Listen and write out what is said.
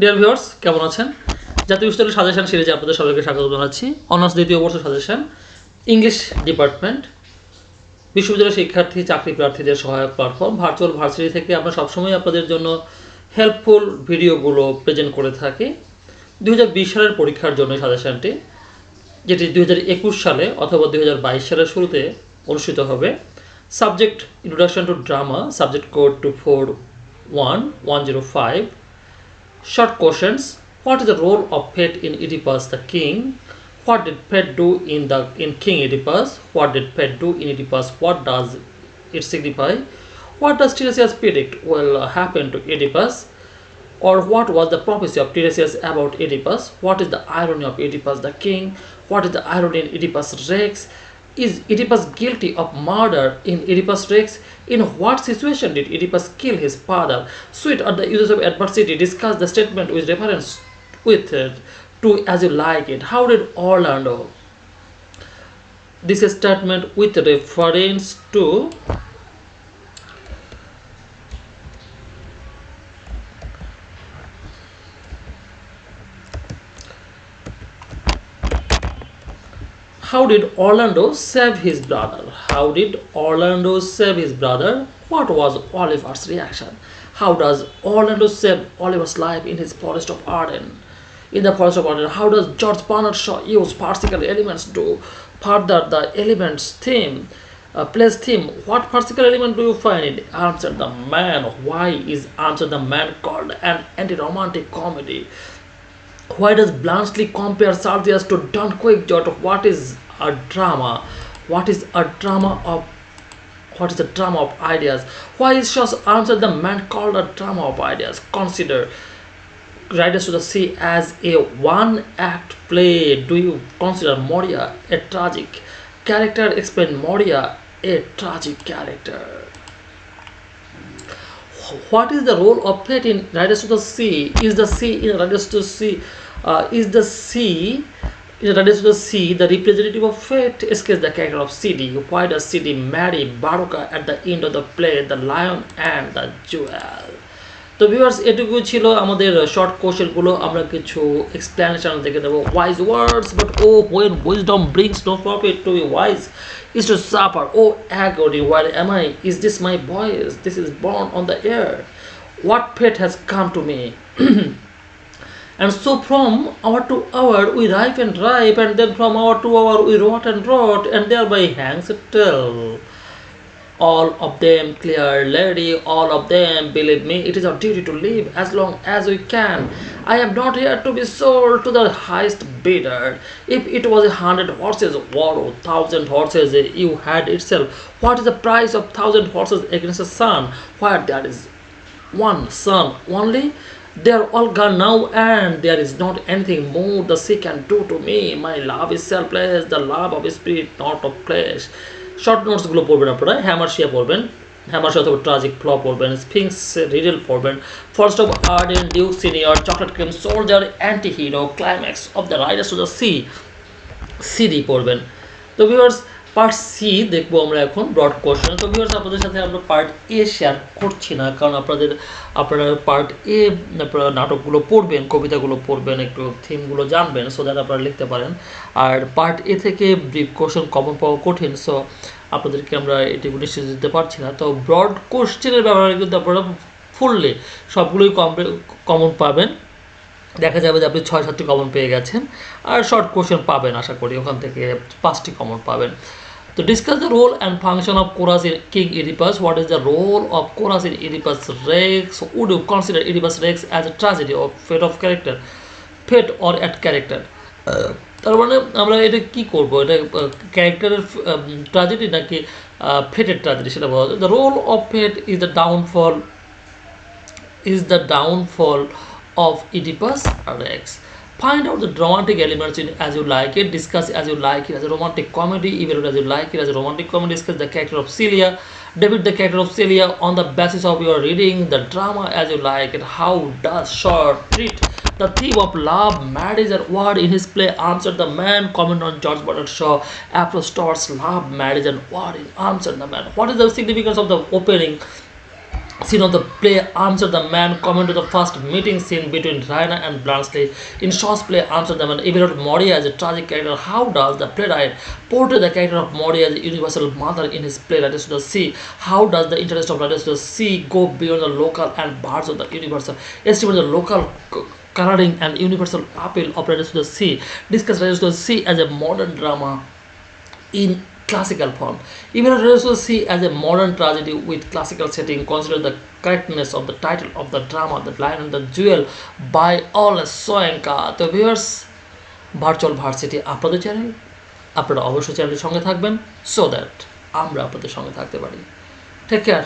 Dear viewers কেমন আছেন? জাতীয় বিশ্ববিদ্যালয় সাজেশন সিরিজে আপনাদের সবাইকে স্বাগত জানাচ্ছি। অনার্স দ্বিতীয় বর্ষ সাজেশন ইংলিশ ডিপার্টমেন্ট বিশ্ববিদ্যালয় শিক্ষার্থী, চাকরি প্রার্থীদের সহায়ক প্ল্যাটফর্ম ভার্চুয়াল ভার্সিটি থেকে আমরা সবসময় আপনাদের জন্য হেল্পফুল ভিডিওগুলো প্রেজেন্ট করে থাকি। দু হাজার বিশ সালের পরীক্ষার জন্য সাজেশনটি যেটি দু হাজার একুশ সালে অথবা দু হাজার বাইশ সালের শুরুতে অনুষ্ঠিত হবে। Subject introduction to drama subject code two four one one zero five Short questions. What is the role of Pet in Oedipus the king? What did Pet do in the in King Oedipus? What did Pet do in Oedipus? What does it signify? What does Tiresias predict will happen to Oedipus? Or what was the prophecy of Tiresias about Oedipus? What is the irony of Oedipus the king? What is the irony in Oedipus Rex? Is Oedipus guilty of murder in Oedipus Rex? In what situation did Oedipus kill his father? Sweet are the uses of adversity. Discuss the statement with reference with it to as you like it. How did Orlando? This statement with reference to How did Orlando save his brother? How did Orlando save his brother? What was Oliver's reaction? How does Orlando save Oliver's life in his Forest of Arden? In the Forest of Arden, how does George Bernard Shaw use particle elements to further the elements theme? Uh, place theme. What particle element do you find in Answer the Man? Why is Answer the Man called an anti-romantic comedy? Why does Blanchely compare Sardius to Don Quixote? What is a drama? What is a drama of what is the drama of ideas? Why is Shaw's answer the man called a drama of ideas? Consider Riders to the Sea as a one act play. Do you consider Moria a tragic character? Explain Moria a tragic character. What is the role of fate in Riders to the Sea? Is the sea in Riders to the Sea? Uh, is the sea in Riders to the the representative of fate? Escapes the character of CD. Why does CD marry Baruka at the end of the play, The Lion and the Jewel? তো viewers এটুকু ছিল আমাদের short কোশ্চেনগুলো আমরা কিছু explanation দেখে দেবো wise words but o when wisdom brings no profit to be wise is to suffer. Oh, agony, where am I? Is this my voice? This is born on the air. What fate has come to me? And so from hour to hour we ripe and ripe, and then from hour to hour we rot and rot, and thereby hangs a tale. All of them clear, lady, all of them, believe me, it is our duty to live as long as we can. I am not here to be sold to the highest bidder. If it was a hundred horses, war, thousand horses, you had itself. What is the price of thousand horses against a sun? Where there is one son only? They are all gone now, and there is not anything more. The sea can do to me. My love is selfless, the love of spirit, not of flesh. Short নোটসগুলো পড়বেন আপনারা। Hamartia পড়বেন। Hamartia অথবা tragic flaw পড়বেন। স্পিংস riddle পড়বেন। First of art and duke senior chocolate cream soldier anti hero climax of the riders to the sea CD পড়বেন। তো viewers part C দেখব আমরা এখন ব্রড কোশ্চেন তো ভিউয়ার্স আপনাদের সাথে আমরা পার্ট এ শেয়ার করছি না, কারণ আপনাদের, আপনারা পার্ট এ আপনারা নাটকগুলো পড়বেন, কবিতাগুলো পড়বেন, একটু থিমগুলো জানবেন সো দ্যাট আপনারা লিখতে পারেন। আর পার্ট এ থেকে ব্রিফ কোশ্চেন কমন পাওয়া কঠিন সো আপনাদেরকে আমরা এটুকু নিশ্চিত দিতে পারছি না। তো ব্রড কোশ্চেনের ব্যাপারে কিন্তু আপনারা ফুললে সবগুলোই কম কমন পাবেন। দেখা যাবে যে আপনি ছয়, সাতটি কমন পেয়ে গেছেন, আর শর্ট কোশ্চেন পাবেন আশা করি, ওখান থেকে পাঁচটি কমন পাবেন। তো discuss the role and function of chorus in King Oedipus what is the role of chorus in Oedipus Rex would you consider Oedipus Rex as a tragedy of fate of character fate or at character তার মানে আমরা এটা কী করব? এটা ক্যারেক্টারের tragedy নাকি ফেটের tragedy সেটা বলা যায়? The role of fate is the downfall is the downfall of Oedipus Rex. Find out the dramatic elements in as you like it, discuss as you like it as a romantic comedy, evaluate as you like it as a romantic comedy, discuss the character of Celia, debate the character of Celia on the basis of your reading, the drama as you like it. How does Shaw treat the theme of love, marriage, and war in his play? Answer the man. Comment on George Bernard Shaw. Apple stars love, marriage, and war in Answer the man. What is the significance of the opening? Scene of the play answer the man comment to the first meeting scene between Raina and Blanchett. In Shaw's play answer the man evaluate Maury as a tragic character. How does the playwright portray the character of Maury as a universal mother in his play Riders to the Sea? How does the interest of Riders to the Sea go beyond the local and birds of the universal? Estimate the local coloring and universal appeal of Riders to the Sea. Discuss Riders to the Sea as a modern drama in classical form. Even see as a modern tragedy with classical setting, consider the correctness of the title of the drama, The Lion and the Jewel by All Soenka. The viewers, virtual varsity আপনাদের channel আপনারা অবশ্যই চ্যানেলের সঙ্গে থাকবেন so that আমরা আপনাদের সঙ্গে থাকতে পারি টেক কেয়ার